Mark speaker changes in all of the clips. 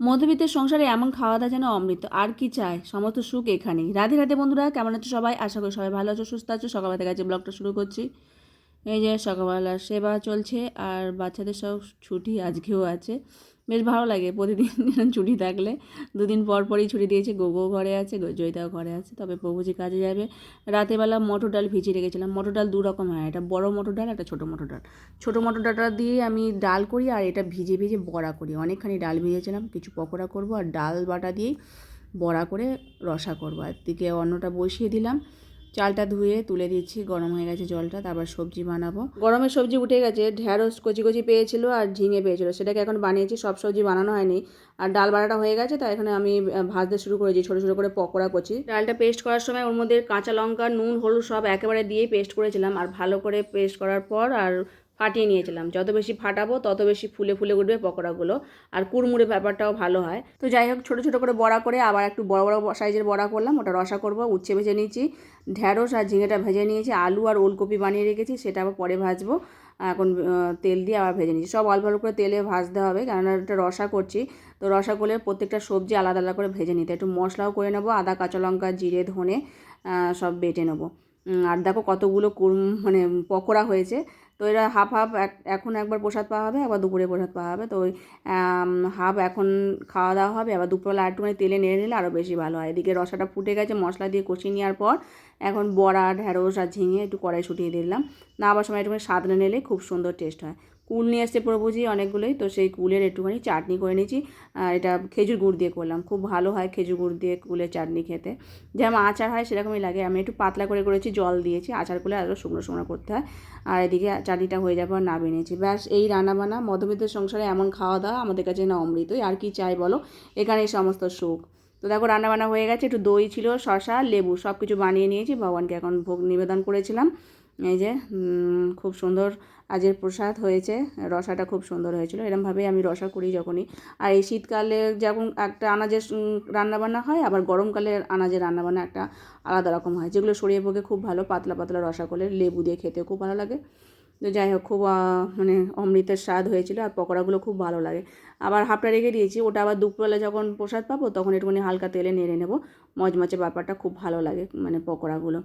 Speaker 1: মধ্যবিত্তের সংসারে এমন খাওয়া দাওয়া যেন অমৃত। আর কি চায় সমস্ত সুখ এখানেই। রাধে রাধে বন্ধুরা, কেমন আছো সবাই? আশা করি সবাই ভালো আছো, সুস্থ আছো। সকালবেলা থেকে আজকে ব্লগটা শুরু করছি। এই যে সকালবেলা সেবা চলছে, আর বাচ্চাদের সব ছুটি আজকেও আছে। বেশ ভালো লাগে প্রতিদিন ছুটি থাকলে। দুদিন পর পরই ছুটি দিয়েছে, গোগো ঘরে আছে জয়িতাও ঘরে আছে। তবে প্রভুজি কাজে যাবে রাতেরবেলা মটর ডাল ভিজিয়ে রেখেছিলাম। মটর ডাল দু রকম হয়, একটা বড় মটর ডাল, একটা ছোটো মটর ডাল। ছোটো মটর ডালটা দিয়ে আমি ডাল করি আর এটা ভিজে ভিজে বড়া করি। অনেকখানি ডাল ভিজেছিলাম, কিছু পকোড়া করব আর ডাল বাটা দিয়েই বড়া করে রসা করব। আর দিকে অন্নটা বসিয়ে দিলাম। চালটা ধুয়ে তুলে দিচ্ছি গরম হয়ে গেছে জলটা তারপর সবজি বানাবো। গরমের সবজি উঠে গেছে ঢ্যাঁড়স কচি কচি পেয়েছিল আর ঝিঙে পেয়েছিল সেটাকে এখন বানিয়েছি সব সবজি বানানো হয়নি। আর ডাল বাড়াটা হয়ে গেছে তাই এখানে আমি ভাজতে শুরু করেছি ছোটো ছোটো করে পকোড়া কচি। ডালটা পেস্ট করার সময় ওর মধ্যে কাঁচা লঙ্কা নুন হলুদ সব একেবারে দিয়ে পেস্ট করেছিলাম আর ভালো করে পেস্ট করার পর আর ফাটিয়ে নিয়েছিলাম। যত বেশি ফাটাবো, তত বেশি ফুলে ফুলে উঠবে পকোড়াগুলো। আর কুড়মুড়ে ব্যাপারটাও ভালো হয়। তো যাই হোক, ছোটো ছোটো করে বড়া করে আবার একটু বড় বড় সাইজের বড়া করলাম। ওটা রসা করব, উচ্ছে ভেজে নিয়েছি ঢ্যাঁড়স আর ঝিঙেটা ভেজে নিয়েছি, আলু আর ওলকপি বানিয়ে রেখেছি, সেটা আবার পরে ভাজবো। এখন তেল দিয়ে আবার ভেজে নিয়েছি। সব অল্প অল্প করে তেলে ভাজতে হবে, কেননা এটা রসা করছি। তো রসা করলে প্রত্যেকটা সবজি আলাদা আলাদা করে ভেজে নিতে। একটু মশলাও করে নেব, আদা, কাঁচা লঙ্কা, জিরে, ধনে সব বেটে নেব। আর দেখো কতগুলো মানে পকোড়া হয়েছে। তো এরা হাফ হাফ এখন একবার প্রসাদ পাওয়া হবে, আবার দুপুরে প্রসাদ পাওয়া হবে। তো ওই হাফ এখন খাওয়া দাওয়া হবে, আবার দুপুরবেলা একটুখানি তেলে নেড়ে নিলে আরও বেশি ভালো হয়। এদিকে রসাটা ফুটে গেছে, মশলা দিয়ে কষিয়ে নেওয়ার পর এখন বড়া ঢ্যাঁড়স আর ঝিঙে একটু কড়াই ছুটিয়ে দিলাম। না আবার সময় একটুখানি স্বাদ নিলে খুব সুন্দর টেস্ট হয়। কুল নিয়ে এসছে প্রভুজি অনেকগুলোই, তো সেই কুলের একটুখানি চাটনি করে নিয়েছি। এটা খেজুর গুড় দিয়ে করলাম, খুব ভালো হয় খেজুর গুড় দিয়ে কুলের চাটনি খেতে। যেমন আচার হয় সেরকমই লাগে, আমি একটু পাতলা করে করেছি, জল দিয়েছি, আচার করলে আরও শুকনো শুকনো করতে হয়। আর এদিকে চাটনিটা হয়ে যাবার না বেনিয়েছি ব্যাস, এই রান্নাবান্না মধ্যবিত্তের সংসারে এমন খাওয়া দাওয়া, আমাদের কাছে না অমৃতই, আর কি চাই বলো? এখানে সমস্ত সুখ। তো দেখো রান্নাবান্না হয়ে গেছে, একটু দই ছিল শশা লেবু সব কিছু বানিয়ে নিয়েছি, ভগবানকে এখন ভোগ নিবেদন করেছিলাম। এই যে খুব সুন্দর আজের প্রসাদ হয়েছে, রসাটা খুব সুন্দর হয়েছিল। এরমভাবেই আমি রসা করি যখনই। আর এই শীতকালে যেমন একটা আনাজের রান্নাবান্না হয়, আবার গরমকালে আনাজের রান্নাবান্না একটা আলাদা রকম হয়, যেগুলো সরিয়ে পক্ষে খুব ভালো, পাতলা পাতলা রসা করলে লেবু দিয়ে খেতে খুব ভালো লাগে। তো যাই হোক, খুব মানে অমৃতের স্বাদ হয়েছিল আর পকোড়াগুলো খুব ভালো লাগে। আবার হাফটা রেখে দিয়েছি, ওটা আবার দুপুরবেলা যখন প্রসাদ পাবো তখন একটুখানি হালকা তেলে নেড়ে নেব। মচমচে ব্যাপারটা খুব ভালো লাগে মানে পকোড়াগুলো।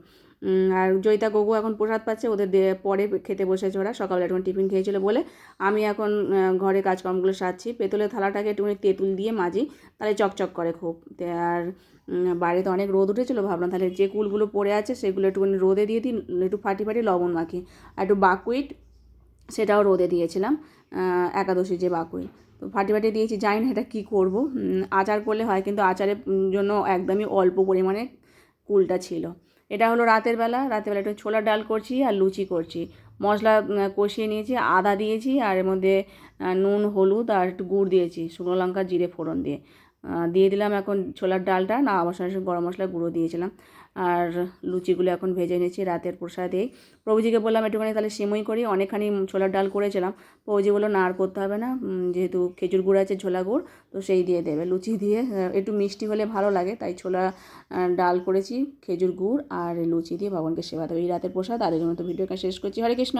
Speaker 1: আর জয়িতা গগু এখন প্রসাদ পাচ্ছে, ওদের পরে খেতে বসেছে ওরা সকালে একটু টিফিন খেয়েছিল বলে। আমি এখন ঘরে কাজকর্মগুলো সারছি, পেতলের থালাটাকে একটুখানি তেঁতুল দিয়ে মাজি, তাহলে চকচক করে খুব আর বাইরে তো অনেক রোদ উঠেছিলো, ভাবলাম তাহলে যে কুলগুলো পড়ে আছে সেগুলো একটুখানি রোদে দিয়ে দিই, একটু ফাটি ফাটি লবণ মাখি। আর একটু বাকুইট, সেটাও রোদে দিয়েছিলাম একাদশী যে বাকুই তো ফাটি ফাটি দিয়েছি, জানি না এটা কী করব। আচার করলে হয়, কিন্তু আচারের জন্য একদমই অল্প পরিমাণে কুলটা ছিল। এটা হলো রাতের বেলা রাতের বেলা একটু ছোলার ডাল করছি আর লুচি করছি। মশলা কষিয়ে নিয়েছি, আদা দিয়েছি, আর এর মধ্যে নুন, হলুদ আর একটু গুড় দিয়েছি, শুকনো লঙ্কা, জিরে, ফোড়ন দিয়ে। দিয়ে দিলাম এখন ছোলার ডালটা। না, আমার সঙ্গে গরম মশলা গুঁড়ো দিয়েছিলাম। আর লুচিগুলো এখন ভেজে নিয়েছি রাতের প্রসাদেই প্রভুজিকে বললাম, একটুখানি তাহলে সিমই করি। অনেকখানি ছোলার ডাল করেছিলাম। প্রভুজি বলল, না, আর করতে হবে না। যেহেতু খেজুর গুড় আছে ছোলা গুড়, তো সেই দিয়ে দেবে। লুচি দিয়ে একটু মিষ্টি হলে ভালো লাগে, তাই ছোলা ডাল করেছি, খেজুর গুড় আর লুচি দিয়ে ভগবানকে সেবা দেবে। এই রাতের প্রসাদ আর এই জন্য তো ভিডিওটা শেষ করছি। হরে কৃষ্ণ।